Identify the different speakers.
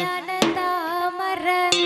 Speaker 1: நடந்தாமரம்